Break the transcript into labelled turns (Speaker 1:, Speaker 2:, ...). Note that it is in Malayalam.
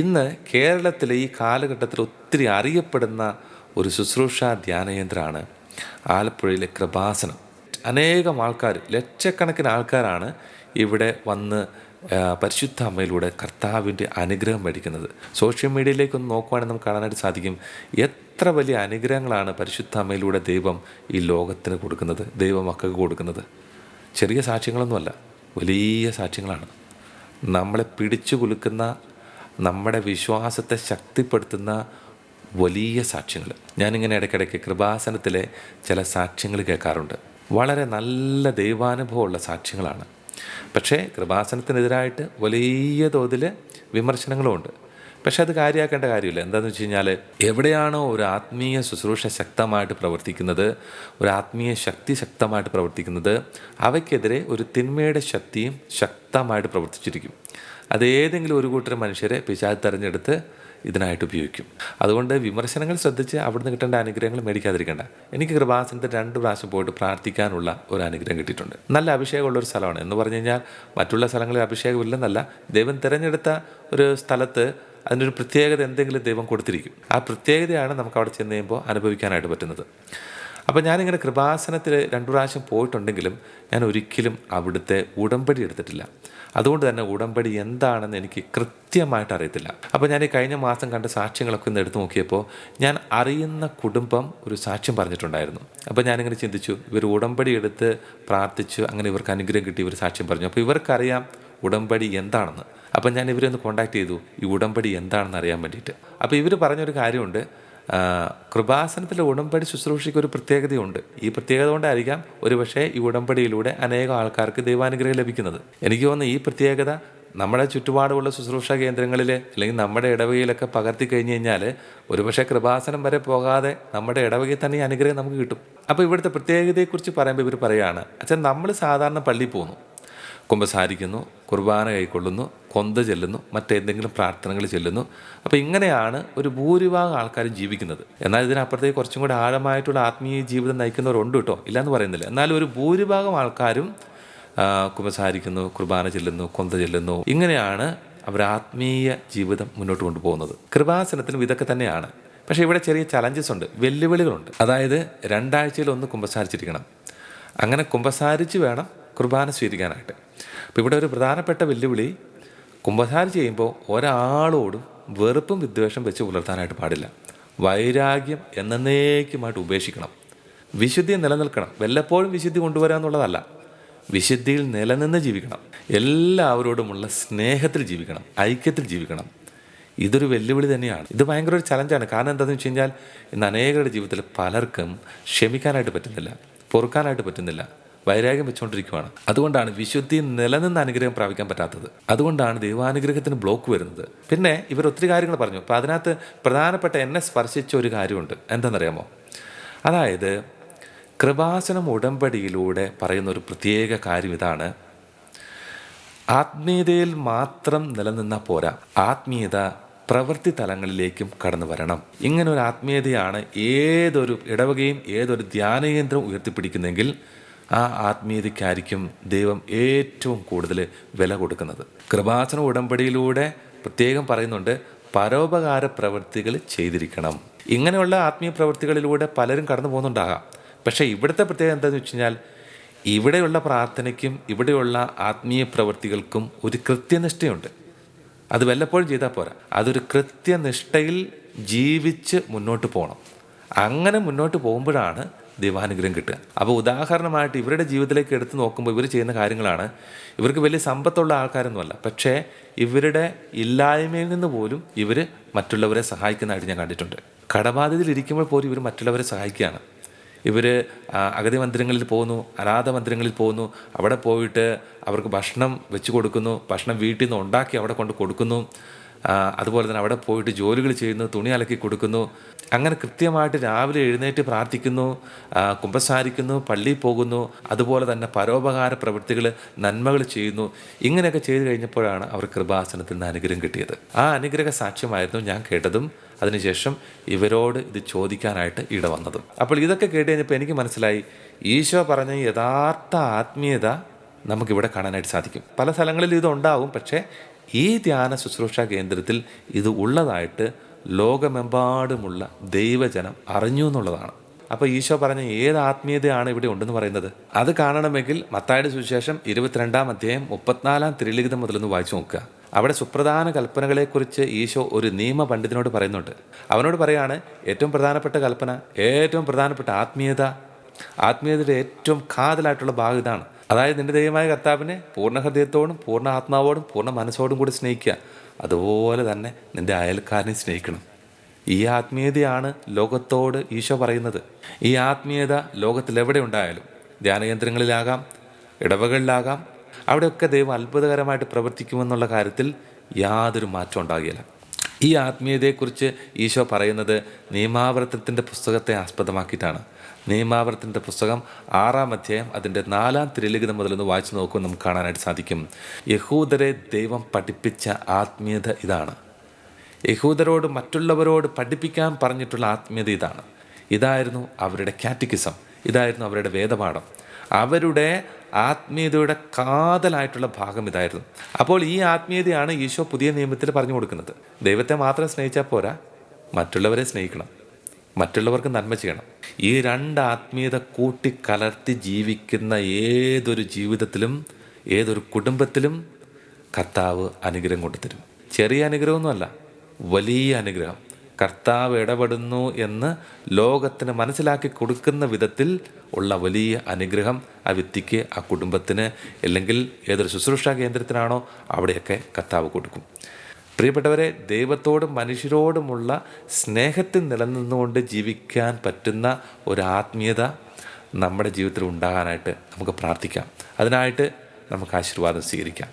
Speaker 1: ഇന്ന് കേരളത്തിലെ ഈ കാലഘട്ടത്തിൽ ഒത്തിരി അറിയപ്പെടുന്ന ഒരു ശുശ്രൂഷ ധ്യാനകേന്ദ്രമാണ് ആലപ്പുഴയിലെ കൃപാസനം. അനേകം ആൾക്കാർ ലക്ഷക്കണക്കിന് ആൾക്കാരാണ് ഇവിടെ വന്ന് പരിശുദ്ധ അമ്മയിലൂടെ കർത്താവിന്റെ അനുഗ്രഹം മേടിക്കുന്നത്. സോഷ്യൽ മീഡിയയിലേക്ക് ഒന്ന് നോക്കുവാണെങ്കിൽ നമുക്ക് കാണാനായിട്ട് സാധിക്കും എത്ര വലിയ അനുഗ്രഹങ്ങളാണ് പരിശുദ്ധ അമ്മയിലൂടെ ദൈവം ഈ ലോകത്തിന് കൊടുക്കുന്നത് ദൈവമക്കൾക്ക് കൊടുക്കുന്നത്. ചെറിയ സാക്ഷ്യങ്ങളൊന്നുമല്ല വലിയ സാക്ഷ്യങ്ങളാണ്. നമ്മളെ പിടിച്ചു കുലുക്കുന്ന നമ്മുടെ വിശ്വാസത്തെ ശക്തിപ്പെടുത്തുന്ന വലിയ സാക്ഷ്യങ്ങൾ. ഞാനിങ്ങനെ ഇടയ്ക്കിടയ്ക്ക് കൃപാസനത്തിലെ ചില സാക്ഷ്യങ്ങൾ കേൾക്കാറുണ്ട്. വളരെ നല്ല ദൈവാനുഭവമുള്ള സാക്ഷ്യങ്ങളാണ്. പക്ഷേ കൃപാസനത്തിനെതിരായിട്ട് വലിയ തോതിൽ വിമർശനങ്ങളുമുണ്ട്. പക്ഷെ അത് കാര്യമാക്കേണ്ട കാര്യമില്ല. എന്താണെന്ന് വെച്ച് കഴിഞ്ഞാൽ എവിടെയാണോ ഒരു ആത്മീയ ശുശ്രൂഷ ശക്തമായിട്ട് പ്രവർത്തിക്കുന്നത് ഒരു ആത്മീയ ശക്തി ശക്തമായിട്ട് പ്രവർത്തിക്കുന്നത് അവയ്ക്കെതിരെ ഒരു തിന്മയുടെ ശക്തിയും ശക്തമായിട്ട് പ്രവർത്തിച്ചിരിക്കും. അത് ഏതെങ്കിലും ഒരു കൂട്ടർ മനുഷ്യരെ പിശാച് തെരഞ്ഞെടുത്ത് ഇതിനായിട്ട് ഉപയോഗിക്കും. അതുകൊണ്ട് വിമർശനങ്ങൾ ശ്രദ്ധിച്ച് അവിടുന്ന് കിട്ടേണ്ട അനുഗ്രഹങ്ങൾ മേടിക്കാതിരിക്കേണ്ട. എനിക്ക് കൃപാസനത്തിൽ രണ്ട് പ്രാവശ്യം പോയിട്ട് പ്രാർത്ഥിക്കാനുള്ള ഒരു അനുഗ്രഹം കിട്ടിയിട്ടുണ്ട്. നല്ല അഭിഷേകമുള്ള ഒരു സ്ഥലമാണ്. എന്ന് പറഞ്ഞു കഴിഞ്ഞാൽ മറ്റുള്ള സ്ഥലങ്ങളിൽ അഭിഷേകമില്ലെന്നല്ല ദൈവം തിരഞ്ഞെടുത്ത ഒരു സ്ഥലത്ത് അതിനൊരു പ്രത്യേകത എന്തെങ്കിലും ദൈവം കൊടുത്തിരിക്കും. ആ പ്രത്യേകതയാണ് നമുക്ക് അവിടെ ചെന്ന് കഴിയുമ്പോൾ അനുഭവിക്കാനായിട്ട് പറ്റുന്നത്. അപ്പോൾ ഞാനിങ്ങനെ കൃപാസനത്തിൽ രണ്ടു പ്രാവശ്യം പോയിട്ടുണ്ടെങ്കിലും ഞാൻ ഒരിക്കലും അവിടുത്തെ ഉടമ്പടി എടുത്തിട്ടില്ല. അതുകൊണ്ട് തന്നെ ഉടമ്പടി എന്താണെന്ന് എനിക്ക് കൃത്യമായിട്ട് അറിയത്തില്ല. അപ്പോൾ ഞാൻ ഈ കഴിഞ്ഞ മാസം കണ്ട സാക്ഷ്യങ്ങളൊക്കെ ഒന്ന് എടുത്തു നോക്കിയപ്പോൾ ഞാൻ അറിയുന്ന കുടുംബം ഒരു സാക്ഷ്യം പറഞ്ഞിട്ടുണ്ടായിരുന്നു. അപ്പോൾ ഞാനിങ്ങനെ ചിന്തിച്ചു ഇവർ ഉടമ്പടി എടുത്ത് പ്രാർത്ഥിച്ചു അങ്ങനെ ഇവർക്ക് അനുഗ്രഹം കിട്ടി ഇവർ സാക്ഷ്യം പറഞ്ഞു. അപ്പോൾ ഇവർക്കറിയാം ഉടമ്പടി എന്താണെന്ന്. അപ്പം ഞാൻ ഇവരെ ഒന്ന് കോണ്ടാക്ട് ചെയ്തു ഈ ഉടമ്പടി എന്താണെന്ന് അറിയാൻ വേണ്ടിയിട്ട്. അപ്പോൾ ഇവർ പറഞ്ഞൊരു കാര്യമുണ്ട് ആ, കൃപാസനത്തിലെ ഉടമ്പടി ശുശ്രൂഷയ്ക്ക് ഒരു പ്രത്യേകതയുണ്ട്. ഈ പ്രത്യേകത കൊണ്ടായിരിക്കാം ഒരുപക്ഷെ ഈ ഉടമ്പടിയിലൂടെ അനേകം ആൾക്കാർക്ക് ദൈവാനുഗ്രഹം ലഭിക്കുന്നത്. എനിക്ക് തോന്നുന്നു ഈ പ്രത്യേകത നമ്മുടെ ചുറ്റുപാടുമുള്ള ശുശ്രൂഷ കേന്ദ്രങ്ങളിൽ അല്ലെങ്കിൽ നമ്മുടെ ഇടവകയിലൊക്കെ പകർത്തി കഴിഞ്ഞ് കഴിഞ്ഞാൽ ഒരുപക്ഷെ കൃപാസനം വരെ പോകാതെ നമ്മുടെ ഇടവകയിൽ തന്നെ അനുഗ്രഹം നമുക്ക് കിട്ടും. അപ്പോൾ ഇവിടുത്തെ പ്രത്യേകതയെക്കുറിച്ച് പറയുമ്പോൾ ഇവർ പറയുകയാണ് അച്ഛൻ നമ്മൾ സാധാരണ പള്ളിയിൽ പോകുന്നു. കുമ്പസാരിക്കുന്നു കുർബാന കൈക്കൊള്ളുന്നു കൊന്ത ചെല്ലുന്നു മറ്റേന്തെങ്കിലും പ്രാർത്ഥനകൾ ചെല്ലുന്നു. അപ്പോൾ ഇങ്ങനെയാണ് ഒരു ഭൂരിഭാഗം ആൾക്കാരും ജീവിക്കുന്നത്. എന്നാൽ ഇതിനപ്പുറത്തേക്ക് കുറച്ചും കൂടി ആഴമായിട്ടുള്ള ആത്മീയ ജീവിതം നയിക്കുന്നവരുണ്ട് കേട്ടോ. ഇല്ലയെന്ന് പറയുന്നില്ല. എന്നാലും ഒരു ഭൂരിഭാഗം ആൾക്കാരും കുമ്പസാരിക്കുന്നു കുർബാന ചെല്ലുന്നു കൊന്ത ചെല്ലുന്നു. ഇങ്ങനെയാണ് അവർ ആത്മീയ ജീവിതം മുന്നോട്ട് കൊണ്ടുപോകുന്നത്. കൃപാസനത്തിനും ഇതൊക്കെ തന്നെയാണ്. പക്ഷേ ഇവിടെ ചെറിയ ചലഞ്ചസ് ഉണ്ട് വെല്ലുവിളികളുണ്ട്. അതായത് രണ്ടാഴ്ചയിൽ ഒന്ന് കുമ്പസാരിച്ചിരിക്കണം. അങ്ങനെ കുമ്പസാരിച്ച് വേണം കുർബാന സ്വീകരിക്കാനായിട്ട്. അപ്പോൾ ഇവിടെ ഒരു പ്രധാനപ്പെട്ട വെല്ലുവിളി കുമ്പസാരിച്ച് ചെയ്യുമ്പോൾ ഒരാളോടും വെറുപ്പും വിദ്വേഷം വെച്ച് പുലർത്താനായിട്ട് പാടില്ല. വൈരാഗ്യം എന്നേക്കുമായിട്ട് ഉപേക്ഷിക്കണം. വിശുദ്ധി നിലനിൽക്കണം. വല്ലപ്പോഴും വിശുദ്ധി കൊണ്ടുവരിക എന്നുള്ളതല്ല. വിശുദ്ധിയിൽ നിലനിന്ന് ജീവിക്കണം. എല്ലാവരോടുമുള്ള സ്നേഹത്തിൽ ജീവിക്കണം. ഐക്യത്തിൽ ജീവിക്കണം. ഇതൊരു വെല്ലുവിളി തന്നെയാണ്. ഇത് ഭയങ്കര ഒരു ചലഞ്ചാണ്. കാരണം എന്താണെന്ന് വെച്ച് കഴിഞ്ഞാൽ ഇന്ന് അനേകരുടെ ജീവിതത്തിൽ പലർക്കും ക്ഷമിക്കാനായിട്ട് പറ്റുന്നില്ല. പൊറുക്കാനായിട്ട് പറ്റുന്നില്ല. വൈരാഗ്യം വെച്ചുകൊണ്ടിരിക്കുകയാണ് അതുകൊണ്ടാണ് വിശുദ്ധി നിലനിന്ന് അനുഗ്രഹം പ്രാപിക്കാൻ പറ്റാത്തത്. അതുകൊണ്ടാണ് ദൈവാനുഗ്രഹത്തിന് ബ്ലോക്ക് വരുന്നത്. പിന്നെ ഇവർ ഒത്തിരി കാര്യങ്ങൾ പറഞ്ഞു. അപ്പോൾ അതിനകത്ത് പ്രധാനപ്പെട്ട എന്നെ സ്പർശിച്ച ഒരു കാര്യമുണ്ട്. എന്താണെന്നറിയാമോ അതായത് കൃപാസനം ഉടമ്പടിയിലൂടെ പറയുന്ന ഒരു പ്രത്യേക കാര്യം ഇതാണ്. ആത്മീയതയിൽ മാത്രം നിലനിന്നാൽ പോരാ. ആത്മീയത പ്രവൃത്തി തലങ്ങളിലേക്കും കടന്നു വരണം. ഇങ്ങനെ ഒരു ആത്മീയതയാണ് ഏതൊരു ഇടവകയും ഏതൊരു ധ്യാനകേന്ദ്രം ഉയർത്തിപ്പിടിക്കുന്നെങ്കിൽ ആ ആത്മീയതയ്ക്കായിരിക്കും ദൈവം ഏറ്റവും കൂടുതൽ വില കൊടുക്കുന്നത്. കൃപാസന ഉടമ്പടിയിലൂടെ പ്രത്യേകം പറയുന്നുണ്ട് പരോപകാര പ്രവൃത്തികൾ ചെയ്തിരിക്കണം. ഇങ്ങനെയുള്ള ആത്മീയ പ്രവൃത്തികളിലൂടെ പലരും കടന്നു പോകുന്നുണ്ടാകാം. പക്ഷേ ഇവിടുത്തെ പ്രത്യേകത എന്താണെന്ന് വെച്ച് കഴിഞ്ഞാൽ ഇവിടെയുള്ള പ്രാർത്ഥനയ്ക്കും ഇവിടെയുള്ള ആത്മീയ പ്രവൃത്തികൾക്കും ഒരു കൃത്യനിഷ്ഠയുണ്ട്. അത് വല്ലപ്പോഴും ചെയ്താൽ പോരാ. അതൊരു കൃത്യനിഷ്ഠയിൽ ജീവിച്ച് മുന്നോട്ട് പോകണം. അങ്ങനെ മുന്നോട്ട് പോകുമ്പോഴാണ് ദൈവാനുഗ്രഹം കിട്ടുക. അപ്പോൾ ഉദാഹരണമായിട്ട് ഇവരുടെ ജീവിതത്തിലേക്ക് എടുത്തു നോക്കുമ്പോൾ ഇവർ ചെയ്യുന്ന കാര്യങ്ങളാണ്. ഇവർക്ക് വലിയ സമ്പത്തുള്ള ആൾക്കാരൊന്നുമല്ല. പക്ഷേ ഇവരുടെ ഇല്ലായ്മയിൽ നിന്ന് പോലും ഇവർ മറ്റുള്ളവരെ സഹായിക്കുന്നതായിട്ട് ഞാൻ കണ്ടിട്ടുണ്ട്. കടബാധ്യതയിൽ ഇരിക്കുമ്പോൾ പോലും ഇവർ മറ്റുള്ളവരെ സഹായിക്കുകയാണ്. ഇവർ അഗതി മന്ദിരങ്ങളിൽ പോകുന്നു അനാഥ മന്ദിരങ്ങളിൽ പോകുന്നു അവിടെ പോയിട്ട് അവർക്ക് ഭക്ഷണം വെച്ച് കൊടുക്കുന്നു ഭക്ഷണം വീട്ടിൽ നിന്ന് ഉണ്ടാക്കി അവിടെ കൊണ്ട് കൊടുക്കുന്നു. അതുപോലെ തന്നെ അവിടെ പോയിട്ട് ജോലികൾ ചെയ്യുന്നു തുണി അലക്കി കൊടുക്കുന്നു. അങ്ങനെ കൃത്യമായിട്ട് രാവിലെ എഴുന്നേറ്റ് പ്രാർത്ഥിക്കുന്നു കുമ്പസാരിക്കുന്നു പള്ളിയിൽ പോകുന്നു. അതുപോലെ തന്നെ പരോപകാര പ്രവൃത്തികൾ നന്മകൾ ചെയ്യുന്നു. ഇങ്ങനെയൊക്കെ ചെയ്തു കഴിഞ്ഞപ്പോഴാണ് അവർ കൃപാസനത്തിൽ നിന്ന് അനുഗ്രഹം കിട്ടിയത്. ആ അനുഗ്രഹ സാക്ഷ്യമായിരുന്നു ഞാൻ കേട്ടതും അതിനുശേഷം ഇവരോട് ഇത് ചോദിക്കാനായിട്ട് ഇട അപ്പോൾ ഇതൊക്കെ കേട്ട് കഴിഞ്ഞപ്പോൾ എനിക്ക് മനസ്സിലായി ഈശോ പറഞ്ഞ യഥാർത്ഥ ആത്മീയത നമുക്കിവിടെ കാണാനായിട്ട് സാധിക്കും. പല സ്ഥലങ്ങളിൽ ഇതുണ്ടാവും പക്ഷേ ഈ ധ്യാന ശുശ്രൂഷ കേന്ദ്രത്തിൽ ഇത് ഉള്ളതായിട്ട് ലോകമെമ്പാടുമുള്ള ദൈവജനം അറിഞ്ഞു എന്നുള്ളതാണ്. അപ്പോൾ ഈശോ പറഞ്ഞ ഏത് ആത്മീയതയാണ് ഇവിടെ ഉണ്ടെന്ന് പറയുന്നത്? അത് കാണണമെങ്കിൽ മത്തായുടെ സുവിശേഷം ഇരുപത്തിരണ്ടാം അധ്യായം മുപ്പത്തിനാലാം തിരുലിഖിതം മുതലൊന്ന് വായിച്ചു നോക്കുക. അവിടെ സുപ്രധാന കൽപ്പനകളെക്കുറിച്ച് ഈശോ ഒരു നിയമ പണ്ഡിതനോട് പറയുന്നുണ്ട്. അവനോട് പറയാണ് ഏറ്റവും പ്രധാനപ്പെട്ട കൽപ്പന ഏറ്റവും പ്രധാനപ്പെട്ട ആത്മീയത ആത്മീയതയുടെ ഏറ്റവും കാതലായിട്ടുള്ള ഭാഗം ഇതാണ്. അതായത് നിന്റെ ദൈവമായ കർത്താവിനെ പൂർണ ഹൃദയത്തോടും പൂർണ ആത്മാവോടും പൂർണ മനസ്സോടും കൂടി സ്നേഹിക്കുക. അതുപോലെ തന്നെ നിന്റെ അയൽക്കാരനെ സ്നേഹിക്കണം. ഈ ആത്മീയതയാണ് ലോകത്തോട് ഈശോ പറയുന്നത്. ഈ ആത്മീയത ലോകത്തിലെവിടെ ഉണ്ടായാലും ധ്യാനകേന്ദ്രങ്ങളിലാകാം ഇടവകളിലാകാം അവിടെയൊക്കെ ദൈവം അത്ഭുതകരമായിട്ട് പ്രവർത്തിക്കുമെന്നുള്ള കാര്യത്തിൽ യാതൊരു മാറ്റം ഉണ്ടാകില്ല. ഈ ആത്മീയതയെക്കുറിച്ച് ഈശോ പറയുന്നത് നിയമാവർത്തനത്തിന്റെ പുസ്തകത്തെ ആസ്പദമാക്കിയിട്ടാണ്. നിയമാവർത്തനത്തിന്റെ പുസ്തകം ആറാം അധ്യായം അതിന്റെ നാലാം തിരലിഖിതം മുതലൊന്ന് വായിച്ചു നോക്കുമ്പോൾ നമുക്ക് കാണാനായിട്ട് സാധിക്കും. യഹൂദരെ ദൈവം പഠിപ്പിച്ച ആത്മീയത ഇതാണ്. യഹൂദരോട് മറ്റുള്ളവരോട് പഠിപ്പിക്കാൻ പറഞ്ഞിട്ടുള്ള ആത്മീയത ഇതാണ്. ഇതായിരുന്നു അവരുടെ കാറ്റിക്കിസം. ഇതായിരുന്നു അവരുടെ വേദപാഠം. അവരുടെ ആത്മീയതയുടെ കാതലായിട്ടുള്ള ഭാഗം ഇതായിരുന്നു. അപ്പോൾ ഈ ആത്മീയതയാണ് ഈശോ പുതിയ നിയമത്തിൽ പറഞ്ഞു കൊടുക്കുന്നത്. ദൈവത്തെ മാത്രം സ്നേഹിച്ചാൽ പോരാ മറ്റുള്ളവരെ സ്നേഹിക്കണം മറ്റുള്ളവർക്ക് നന്മ ചെയ്യണം. ഈ രണ്ട് ആത്മീയത കൂട്ടിക്കലർത്തി ജീവിക്കുന്ന ഏതൊരു ജീവിതത്തിലും ഏതൊരു കുടുംബത്തിലും കർത്താവ് അനുഗ്രഹം കൊണ്ടുതരും ചെറിയ അനുഗ്രഹമൊന്നുമല്ല വലിയ അനുഗ്രഹം. കർത്താവ് ഇടപെടുന്നു എന്ന് ലോകത്തിന് മനസ്സിലാക്കി കൊടുക്കുന്ന വിധത്തിൽ ഉള്ള വലിയ അനുഗ്രഹം ആ വ്യക്തിക്ക് ആ കുടുംബത്തിന് അല്ലെങ്കിൽ ഏതൊരു ശുശ്രൂഷാ കേന്ദ്രത്തിനാണോ അവിടെയൊക്കെ കർത്താവ് കൊടുക്കും. പ്രിയപ്പെട്ടവരെ ദൈവത്തോടും മനുഷ്യരോടുമുള്ള സ്നേഹത്തിൽ നിലനിന്നുകൊണ്ട് ജീവിക്കാൻ പറ്റുന്ന ഒരു ആത്മീയത നമ്മുടെ ജീവിതത്തിൽ ഉണ്ടാകാനായിട്ട് നമുക്ക് പ്രാർത്ഥിക്കാം. അതിനായിട്ട് നമുക്ക് ആശീർവാദം സ്വീകരിക്കാം.